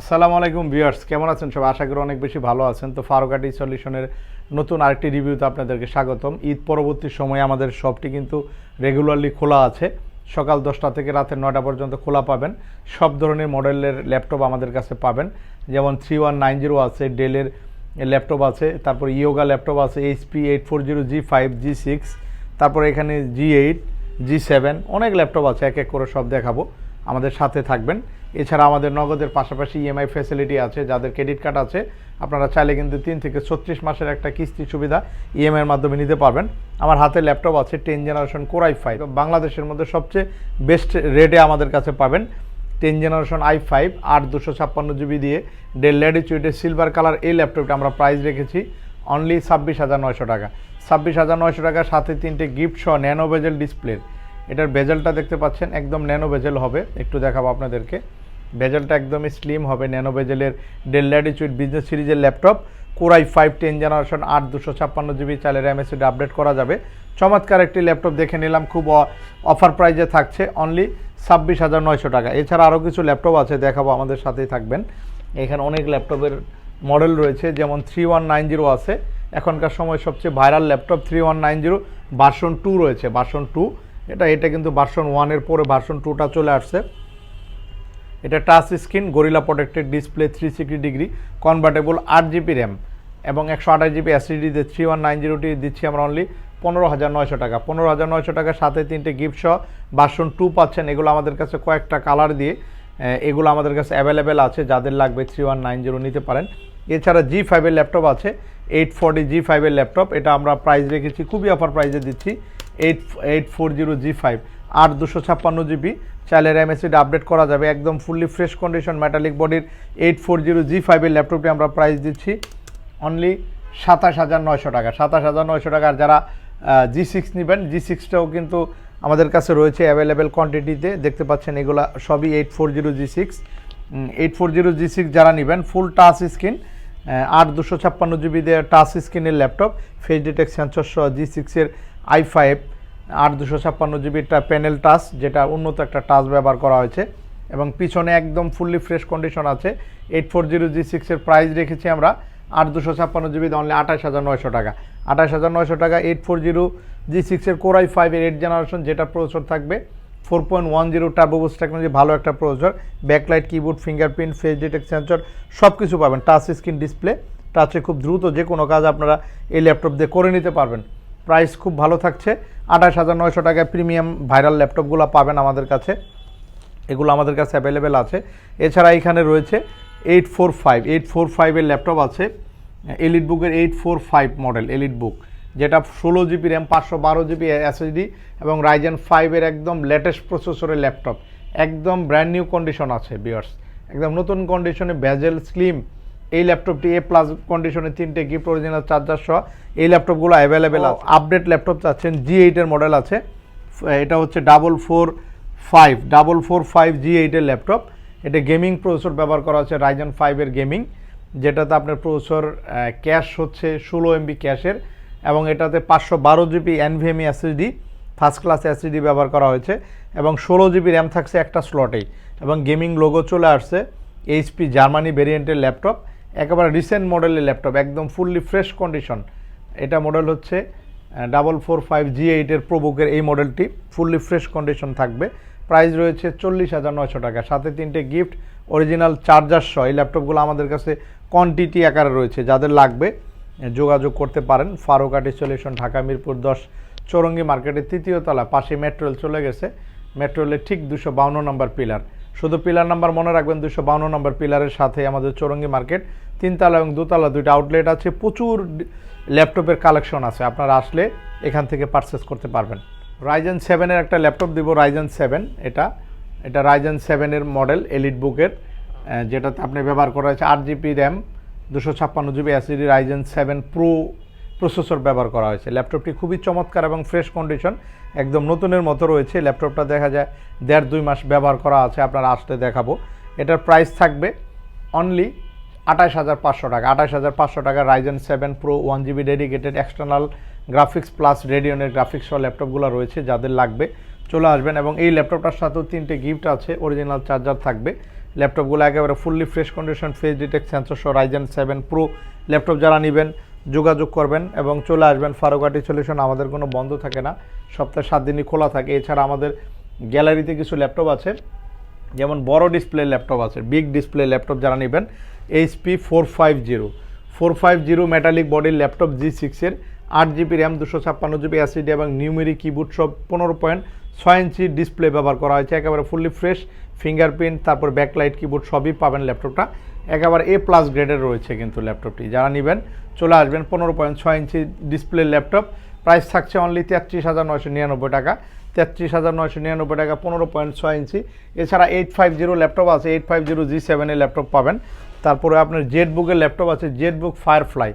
আসসালামু আলাইকুম ভিউয়ার্স, কেমন আছেন সব আশা করি অনেক বেশি ভালো আছেন। তো ফারুকাটি সলিউশনের নতুন আরেকটি রিভিউতে আপনাদেরকে স্বাগতম। ঈদ পরবর্তী সময়ে আমাদের শপটি কিন্তু রেগুলারলি খোলা আছে। সকাল দশটা থেকে রাতের নয়টা পর্যন্ত খোলা পাবেন। সব ধরনের মডেলের ল্যাপটপ আমাদের কাছে পাবেন। যেমন থ্রি ওয়ান নাইন জিরো আছে, ডেলের ল্যাপটপ আছে, তারপর ইয়োগা ল্যাপটপ আছে, HP eight four zero G five G six তারপর এখানে জি এইট জি সেভেন অনেক ল্যাপটপ আছে, এক এক করে সব দেখাবো। আমাদের সাথে থাকবেন। এছাড়া আমাদের নগদের পাশাপাশি ইএমআই ফ্যাসিলিটি আছে, যাদের ক্রেডিট কার্ড আছে, আপনারা চাইলে কিন্তু তিন থেকে ছত্রিশ মাসের একটা কিস্তি সুবিধা ইএমআইয়ের মাধ্যমে নিতে পারবেন। আমার হাতে ল্যাপটপ আছে টেন জেনারেশন কোরাই ফাইভ বাংলাদেশের মধ্যে সবচেয়ে বেস্ট রেটে আমাদের কাছে পাবেন টেন জেনারেশন আই ফাইভ আট দুশো ছাপ্পান্ন জিবি দিয়ে। ডেল ল্যাডিচুইটের সিলভার কালার এই ল্যাপটপটা আমরা প্রাইস রেখেছি অনলি ছাব্বিশ হাজার নয়শো টাকা। ছাব্বিশ হাজার নয়শো টাকা সাথে তিনটে গিফট সহ ন্যানো বেজেল ডিসপ্লের এটার বেজেলটা দেখতে পাচ্ছেন, একদম ন্যানো বেজেল হবে। একটু দেখাবো আপনাদেরকে। বেজেলটা একদমই স্লিম হবে। ন্যানো বেজেলের ডেল ল্যাটিচিউড বিজনেস সিরিজের laptop core i five ten generation আট দুশো ছাপ্পান্ন জিবি চালের এমএসিডি আপডেট করা যাবে। চমৎকার একটি ল্যাপটপ দেখে নিলাম, খুব অফার প্রাইজে থাকছে অনলি ছাব্বিশ হাজার নয়শো টাকা। এছাড়া আরও কিছু ল্যাপটপ আছে, দেখাবো, আমাদের সাথেই থাকবেন। এখানে অনেক ল্যাপটপের মডেল রয়েছে, যেমন থ্রি ওয়ান নাইন জিরো আছে। এখনকার সময় সবচেয়ে viral laptop three one nine zero version two রয়েছে ভার্সন টু এটা এটা কিন্তু ভার্সন ওয়ানের পরে ভার্সন টুটা চলে আসছে। এটা touch screen Gorilla protected display three sixty degree convertible আট জিবি র্যাম এবং একশো আঠাশ জিবি অ্যাসিডিতে থ্রি ওয়ান নাইন জিরোটি দিচ্ছি আমরা অনলি পনেরো হাজার নয়শো টাকা। পনেরো হাজার নয়শো টাকা সাথে তিনটে গিফট সহ ভার্সন টু পাচ্ছেন। এগুলো আমাদের কাছে কয়েকটা কালার দিয়ে এগুলো আমাদের কাছে অ্যাভেলেবেল আছে। যাদের লাগবে থ্রি ওয়ান নাইন জিরো নিতে পারেন। এছাড়া জি ফাইভের ল্যাপটপ আছে এইট ফোরটি জি ফাইভের ল্যাপটপ এটা আমরা প্রাইস রেখেছি, খুবই অফার প্রাইসে দিচ্ছি eight eight four zero G five আট দুশো ছাপ্পান্ন জিবি। চাইলের এমএসিড আপডেট করা যাবে। একদম ফুললি ফ্রেশ কন্ডিশন মেটালিক বডির এইট ফোর জিরো জি ফাইভের ল্যাপটপটি আমরা প্রাইস দিচ্ছি অনলি সাতাশ হাজার নয়শো টাকা। সাতাশ হাজার নয়শো টাকা। আর যারা জি সিক্স নেবেন জি সিক্সটাও কিন্তু আমাদের কাছে রয়েছে অ্যাভেলেবেল কোয়ান্টিটিতে দেখতে পাচ্ছেন এগুলা সবই eight four zero G six eight four zero G six যারা নেবেন ফুল টাচ স্ক্রিন আট দুশো ছাপ্পান্ন জিবি দিয়ে টাচ স্ক্রিনের ল্যাপটপ ফেস সেন্সর সহ জি সিক্সের আই ফাইভ আট দুশো ছাপ্পান্ন জিবিটা প্যানেল টাচ, যেটা উন্নত একটা টাচ ব্যবহার করা হয়েছে। এবং পিছনে একদম ফুললি ফ্রেশ কন্ডিশন আছে। এইট ফোর জিরো জি সিক্সের প্রাইস রেখেছি আমরা আট দুশো ছাপ্পান্ন জিবি অনলি আঠাশ হাজার নয়শো টাকা। আঠাশ হাজার নয়শো টাকা, এইট ফোর জিরো জি সিক্সের কোরাই ফাইভের এইট জেনারেশন যেটা প্রসেসর থাকবে। Four point one zero turbo boost technology ভালো একটা processor backlight keyboard fingerprint face detect sensor সব কিছু পাবেন টাচ স্ক্রিন ডিসপ্লে টাচে খুব দ্রুত যে কোনো কাজ আপনারা এই ল্যাপটপ দিয়ে করে নিতে পারবেন। প্রাইস খুব ভালো থাকছে। আঠাশ হাজার নয়শো টাকায় প্রিমিয়াম ভাইরাল ল্যাপটপগুলো পাবেন আমাদের কাছে। এগুলো আমাদের কাছে অ্যাভেলেবেল আছে। এছাড়া এখানে রয়েছে eight four five eight four ফাইভের ল্যাপটপ আছে। এলিট বুকের eight four five model elite book যেটা ষোলো জিবি র্যাম পাঁচশো বারো জিবি এসএসডি এবং রাইজেন ফাইভের একদম লেটেস্ট প্রসেসরের ল্যাপটপ। একদম ব্র্যান্ড নিউ কন্ডিশন আছে বিয়ার্স একদম নতুন কন্ডিশনে ভ্যাজেল স্লিম এই ল্যাপটপটি এ প্লাস কন্ডিশনে তিনটে গিফট অরিজিনাল চার্জার সহ এই ল্যাপটপগুলো অ্যাভেলেবেল আছে। আপডেট ল্যাপটপ চাচ্ছেন জি এইটের মডেল আছে। এটা হচ্ছে double four five double four five G এইটের ল্যাপটপ। এটা গেমিং প্রসেসর ব্যবহার করা হচ্ছে রাইজন ফাইভের গেমিং যেটাতে আপনার প্রসেসর ক্যাশ হচ্ছে ষোলো এমবি ক্যাশের এবং এটাতে পাঁচশো বারো GB NVMe SSD first class SSD ব্যবহার করা হয়েছে এবং ষোলো জিবি র্যাম থাকছে একটা স্লটেই এবং গেমিং লোগো চলে আসছে এইচপি জার্মানি ভেরিয়েন্টের ল্যাপটপ। একেবারে রিসেন্ট মডেলের ল্যাপটপ একদম ফুললি ফ্রেশ কন্ডিশন এটা মডেল হচ্ছে ডাবল ফোর ফাইভ জি এইটের প্রবুকের এই মডেলটি ফুললি ফ্রেশ কন্ডিশন থাকবে। প্রাইস রয়েছে চল্লিশ হাজার নয়শো টাকা। সাথে তিনটে গিফট অরিজিনাল চার্জার সহ। এই ল্যাপটপগুলো আমাদের কাছে কোয়ান্টিটি আকারে রয়েছে, যাদের লাগবে যোগাযোগ করতে পারেন। ফারুক আর্টি সলিউশন ঢাকা মিরপুর দশ, চৌরঙ্গি মার্কেটের তৃতীয় তলা পাশে মেট্রোল চলে গেছে। মেট্রোলের ঠিক দুশো বাউন্ন নম্বর পিলার শুধু পিলার নাম্বার মনে রাখবেন দুশো বাউন্ন নম্বর পিলারের সাথে আমাদের চৌরঙ্গি মার্কেট, তিনতলা এবং দোতলা দুইটা আউটলেট আছে, প্রচুর ল্যাপটপের কালেকশন আছে। আপনারা আসলে এখান থেকে পারচেস করতে পারবেন। রাইজেন সেভেনের একটা ল্যাপটপ দিব রাইজেন সেভেন এটা। এটা রাইজেন সেভেনের মডেল এলিট বুকের যেটাতে আপনি ব্যবহার করা হয়েছে, আট জিবি র্যাম দুশো ছাপ্পান্ন GB SSD Ryzen seven pro processor ব্যবহার করা হয়েছে। ল্যাপটপটি খুবই চমৎকার এবং ফ্রেশ কন্ডিশন, একদম নতুনের মতো রয়েছে। ল্যাপটপটা দেখা যায় দেড় দুই মাস ব্যবহার করা আছে, আপনারা আসতে দেখাবো। এটার প্রাইস থাকবে অনলি আঠাশ হাজার পাঁচশো টাকা। আঠাশ হাজার পাঁচশো টাকা Ryzen seven pro one GB dedicated external graphics plus রেডিয়নের graphics সহ ল্যাপটপগুলো রয়েছে, যাদের লাগবে। চলে আসবেন এবং এই ল্যাপটপটার সাথেও তিনটে গিফট আছে অরিজিনাল চার্জার থাকবে। ল্যাপটপগুলো একেবারে fully fresh condition face detect sensor সহ রাইজেন সেভেন প্রো ল্যাপটপ যারা নেবেন যোগাযোগ করবেন এবং চলে আসবেন। ফারুকাটি সলিউশন আমাদের কোনো বন্ধ থাকে না। সপ্তাহে সাত দিনই খোলা থাকে। এছাড়া আমাদের গ্যালারিতে কিছু ল্যাপটপ আছে। যেমন বড় ডিসপ্লে ল্যাপটপ আছে বিগ ডিসপ্লে ল্যাপটপ যারা নেবেন HP four five zero four five zero metallic বডির ল্যাপটপ জি সিক্সের আট জিবি র্যাম দুশো ছাপ্পান্ন জিবি অ্যাসিডি এবং নিউমেরি কিবোর্ড সব পনেরো পয়েন্ট ছয় ইঞ্চি ডিসপ্লে ব্যবহার করা হয়েছে। একেবারে ফুললি ফ্রেশ ফিঙ্গারপ্রিন্ট, তারপর ব্যাকলাইট, কিবোর্ড সবই পাবেন ল্যাপটপটা। একেবারে এ প্লাস গ্রেডের রয়েছে কিন্তু ল্যাপটপটি। যারা নেবেন, চলে আসবেন পনেরো পয়েন্ট ছয় ইঞ্চি ডিসপ্লে ল্যাপটপ। প্রাইস থাকছে অনলি তেত্রিশ হাজার নয়শো নিরানব্বই টাকা। তেত্রিশ হাজার নয়শো নিরানব্বই টাকা, পনেরো পয়েন্ট ছয় ইঞ্চি। এছাড়া এইট ফাইভ জিরো ল্যাপটপ আছে এইট ফাইভ জিরো জি সেভেনের ল্যাপটপ পাবেন। তারপরে আপনার জেড বুকের ল্যাপটপ আছে Z book Firefly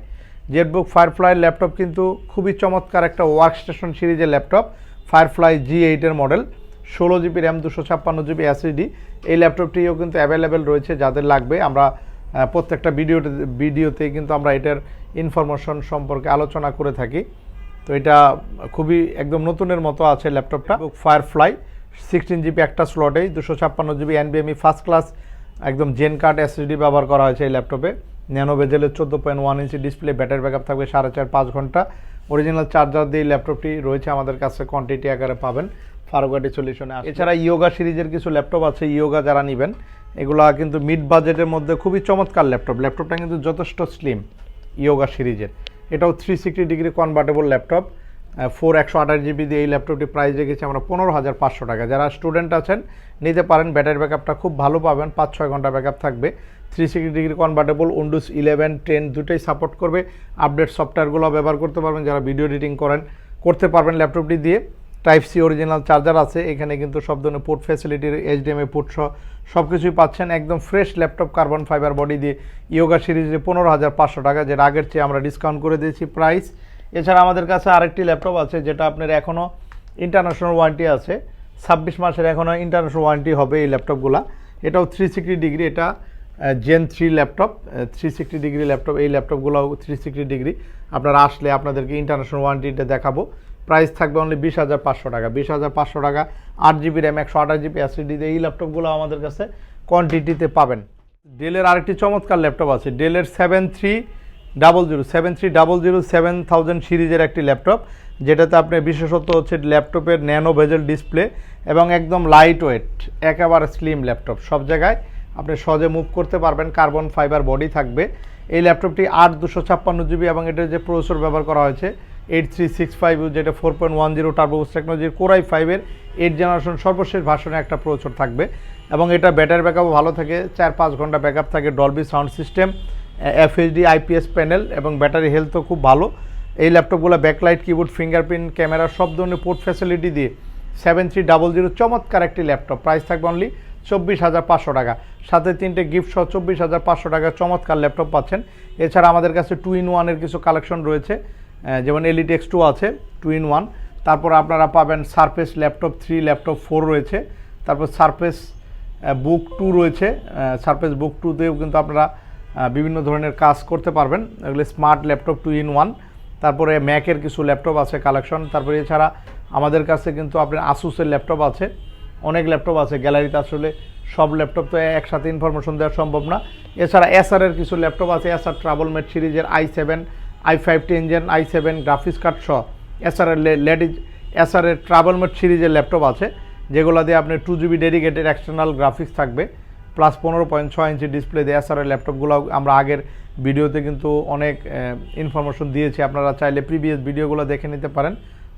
Z book Firefly laptop কিন্তু খুবই চমৎকার একটা ওয়ার্ক স্টেশন সিরিজের ল্যাপটপ ফায়ারফ্লাই জি এইটের মডেল ষোলো জিবি র্যাম দুশো ছাপ্পান্ন জিবি অ্যাসিডি এই ল্যাপটপটিও কিন্তু অ্যাভেলেবেল রয়েছে যাদের লাগবে। আমরা প্রত্যেকটা ভিডিওতে ভিডিওতে কিন্তু আমরা এটার ইনফরমেশন সম্পর্কে আলোচনা করে থাকি। তো এটা খুবই একদম নতুনের মতো আছে ল্যাপটপটা। ফায়ারফ্লাই সিক্সটিন জিবি একটা স্লটেই দুশো ছাপ্পান্ন জিবি এনবিএমই ফার্স্ট ক্লাস একদম জেন কার্ড এসএসডি ব্যবহার করা হয়েছে এই ল্যাপটপে। ন্যানো বেজেলের চোদ্দ point one inch display battery backup থাকবে সাড়ে চার পাঁচ ঘণ্টা। অরিজিনাল চার্জার দিয়ে ল্যাপটপটি রয়েছে আমাদের কাছে কোয়ান্টিটি আকারে পাবেন। ফারুকাটি সলিউশনে এছাড়া ইয়োগা সিরিজের কিছু ল্যাপটপ আছে ইয়োগা যারা নেবেন, এগুলা কিন্তু মিড বাজেটের মধ্যে খুবই চমৎকার ল্যাপটপ ল্যাপটপটা কিন্তু যথেষ্ট স্লিম ইয়োগা সিরিজের এটাও three sixty degree convertible laptop four একশো আঠাশ জিবি দিয়ে এই ল্যাপটপটি প্রাইস রেখেছি আমরা পনেরো হাজার পাঁচশো টাকা। যারা স্টুডেন্ট আছেন, নিতে পারেন ব্যাটারি ব্যাকআপটা খুব ভালো পাবেন পাঁচ ছয় ঘণ্টা ব্যাকআপ থাকবে। Three sixty degree convertible Windows eleven ten দুটোই সাপোর্ট করবে। আপডেট সফটওয়্যারগুলো ব্যবহার করতে পারবেন, যারা ভিডিও এডিটিং করেন, করতে পারবেন ল্যাপটপটি দিয়ে। টাইপ সি অরিজিনাল চার্জার আছে, এখানে কিন্তু সব ধরনের পোর্ট ফ্যাসিলিটির এইচডিএমআই পোর্ট সহ সব কিছুই পাচ্ছেন। একদম fresh laptop carbon fibre body দিয়ে ইয়োগা সিরিজে পনেরো হাজার পাঁচশো টাকা, যেটা আগের চেয়ে আমরা ডিসকাউন্ট করে দিয়েছি প্রাইস এছাড়া আমাদের কাছে আরেকটি ল্যাপটপ আছে, যেটা আপনার এখনও ইন্টারন্যাশনাল ওয়ারেন্টি আছে। ছাব্বিশ মাসের এখনও ইন্টারন্যাশনাল ওয়ারেন্টি হবে এই ল্যাপটপগুলা এটাও থ্রি সিক্সটি ডিগ্রি এটা gen three laptop three sixty degree laptop এই ল্যাপটপগুলো থ্রি সিক্সটি ডিগ্রি আপনারা আসলে আপনাদেরকে ইন্টারন্যাশনাল ওয়ারেন্টিটা দেখাবো। প্রাইস থাকবে অনলি বিশ হাজার পাঁচশো টাকা। বিশ হাজার পাঁচশো টাকা, আট জিবি র্যাম, একশো আঠাশ জিবি অ্যাসিডিতে এই ল্যাপটপগুলো আমাদের কাছে কোয়ান্টিটিতে পাবেন। ডেলের আরেকটি চমৎকার ল্যাপটপ আছে ডেলের seven three double zero seven three double zero seven thousand সিরিজের একটি ল্যাপটপ, যেটাতে আপনার বিশেষত হচ্ছে ল্যাপটপের ন্যানো ভেজেল ডিসপ্লে এবং একদম লাইট ওয়েট একেবারে স্লিম ল্যাপটপ। সব জায়গায় আপনি সহজে মুভ করতে পারবেন কার্বন ফাইবার বডি থাকবে। এই ল্যাপটপটি আট দুশো ছাপ্পান্ন জিবি এবং এটার যে প্রসেসর ব্যবহার করা হয়েছে এইট থ্রি সিক্স ফাইভ যেটা four point one zero turbos টেকনোলজির কোরাই ফাইভের এইট জেনারেশন সর্বশেষ ভাষণে একটা প্রচুর থাকবে। এবং এটা ব্যাটারি ব্যাকআপও ভালো থাকে, চার পাঁচ ঘণ্টা ব্যাকআপ থাকে Dolby sound system FHD IPS panel এবং ব্যাটারি হেলথও খুব ভালো। এই ল্যাপটপগুলো ব্যাকলাইট কিবোর্ড ফিঙ্গারপ্রিন্ট ক্যামেরা সব ধরনের পোর্ট ফ্যাসিলিটি দিয়ে সেভেন থ্রি ডাবল জিরো চমৎকার একটি ল্যাপটপ প্রাইস থাকবে অনলি চব্বিশ হাজার পাঁচশো টাকা। সাথে তিনটে গিফট সহ চব্বিশ হাজার পাঁচশো টাকা চমৎকার ল্যাপটপ পাচ্ছেন। এছাড়া আমাদের কাছে টু ইন ওয়ানের কিছু কালেকশন রয়েছে। যেমন এলিট এক্স টু আছে টু ইন ওয়ান তারপর আপনারা পাবেন Surface laptop three laptop four রয়েছে। তারপর সারফেস বুক টু রয়েছে। সারফেস বুক টুতেও কিন্তু আপনারা বিভিন্ন ধরনের কাজ করতে পারবেন। এগুলো smart laptop two in one তারপরে ম্যাকের কিছু ল্যাপটপ আছে কালেকশন তারপরে এছাড়া আমাদের কাছে কিন্তু আপনার আসুসের ল্যাপটপ আছে। অনেক ল্যাপটপ আছে। গ্যালারিতে আসলে সব ল্যাপটপ তো একসাথে ইনফরমেশন দেওয়া সম্ভব না। এছাড়া এসআরের কিছু ল্যাপটপ আছে। এসআর ট্রাভেল মেট সিরিজের i seven i five ten gen i seven graphics card সহ এসআরের লেডিজ এসআরের ট্রাভেল মেট সিরিজের ল্যাপটপ আছে, যেগুলো দিয়ে আপনার two GB dedicated external graphics থাকবে প্লাস পনেরো পয়েন্ট ছয় ইঞ্চি ডিসপ্লে দিয়ে এসআরের ল্যাপটপগুলো আমরা আগের ভিডিওতে কিন্তু অনেক ইনফরমেশন দিয়েছি। আপনারা চাইলে প্রিভিয়াস ভিডিওগুলো দেখে নিতে পারেন,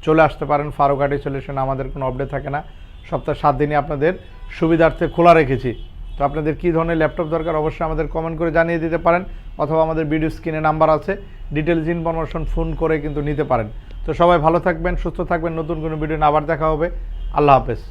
চলে আসতে পারেন। ফারুকাটি সলিউশন আমাদের কোনো আপডেট থাকে না। সপ্তাহে সাত দিনই আপনাদের সুবিধার্থে খোলা রেখেছি। তো আপনাদের কী ধরনের ল্যাপটপ দরকার অবশ্যই আমাদের কমেন্ট করে জানিয়ে দিতে পারেন। অথবা আমাদের ভিডিও স্ক্রিনে নাম্বার আছে। ডিটেলস ইনফরমেশন ফোন করে কিন্তু নিতে পারেন। তো সবাই ভালো থাকবেন, সুস্থ থাকবেন। নতুন কোনো ভিডিও আবার দেখা হবে। আল্লাহ হাফেজ।